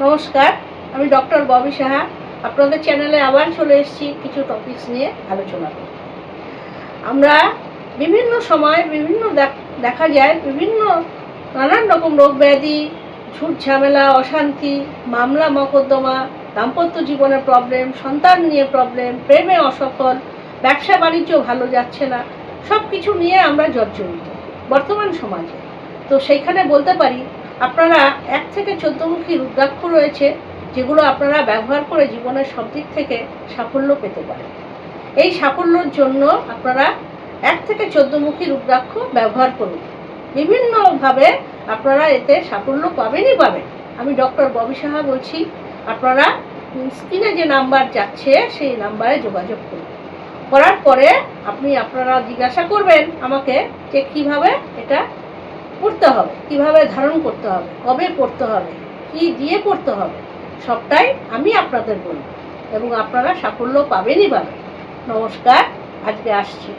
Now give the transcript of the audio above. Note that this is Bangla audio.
নমস্কার, আমি ডক্টর ববি সাহা। আপনাদের চ্যানেলে আবার চলে এসেছি কিছু টপিকস নিয়ে আলোচনা করতে। আমরা বিভিন্ন সময় বিভিন্ন দেখা যায় বিভিন্ন নানান রকম রোগ ব্যাধি, ঝুট ঝামেলা, অশান্তি, মামলা, মকদ্দমা, দাম্পত্য জীবনের প্রবলেম সন্তান নিয়ে প্রবলেম প্রেমে অসফল, ব্যবসা বাণিজ্য ভালো যাচ্ছে না সব কিছু নিয়ে আমরা জর্জরিত বর্তমান সমাজে। তো সেইখানে বলতে পারি আপনারা এক থেকে চোদ্দমুখী রুদ্রাক্ষ রয়েছে, যেগুলো আপনারা ব্যবহার করে জীবনের সব দিক থেকে সাফল্য পেতে পারেন। এই সাফল্যর জন্য আপনারা এক থেকে চোদ্দমুখী রুদ্রাক্ষ ব্যবহার করুন। বিভিন্নভাবে আপনারা এতে সাফল্য পাবেনই পাবেন। আমি ডক্টর ববি সাহা বলছি, আপনারা স্ক্রিনে যে নাম্বার যাচ্ছে, সেই নাম্বারে যোগাযোগ করুন। করার পরে আপনি আপনারা জিজ্ঞাসা করবেন আমাকে যে কীভাবে এটা পড়তে হবে, কীভাবে ধারণ করতে হবে, কবে পড়তে হবে, কি দিয়ে পড়তে হবে, সবটাই আমি আপনাদের বলব। এবং আপনারা সাফল্য পাবেনই পাবেন নমস্কার, আজকে আসছি।